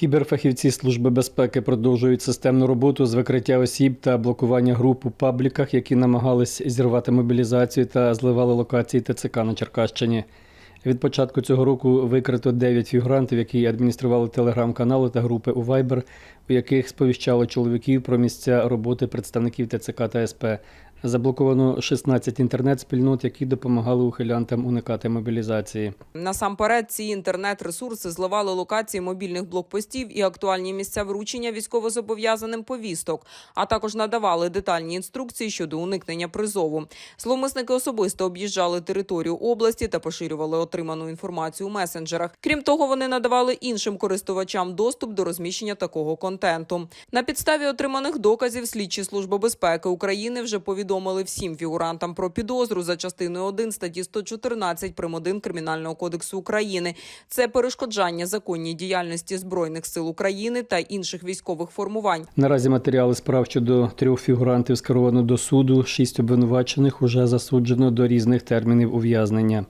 Кіберфахівці Служби безпеки продовжують системну роботу з викриття осіб та блокування груп у пабліках, які намагались зірвати мобілізацію та зливали локації ТЦК на Черкащині. Від початку цього року викрито 9 фігурантів, які адміністрували телеграм-канали та групи у Viber, у яких сповіщали чоловіків про місця роботи представників ТЦК та СП. Заблоковано 16 інтернет-спільнот, які допомагали ухилянтам уникати мобілізації. Насамперед, ці інтернет-ресурси зливали локації мобільних блокпостів і актуальні місця вручення військовозобов'язаним повісток, а також надавали детальні інструкції щодо уникнення призову. Зловмисники особисто об'їжджали територію області та поширювали отриману інформацію у месенджерах. Крім того, вони надавали іншим користувачам доступ до розміщення такого контенту. На підставі отриманих доказів слідчі служби безпеки України вже повідомили всім фігурантам про підозру за частиною 1 статті 114 прим. 1 Кримінального кодексу України. Це перешкоджання законній діяльності збройних сил України та інших військових формувань. Наразі матеріали справ щодо трьох фігурантів скеровано до суду. Шість обвинувачених уже засуджено до різних термінів ув'язнення.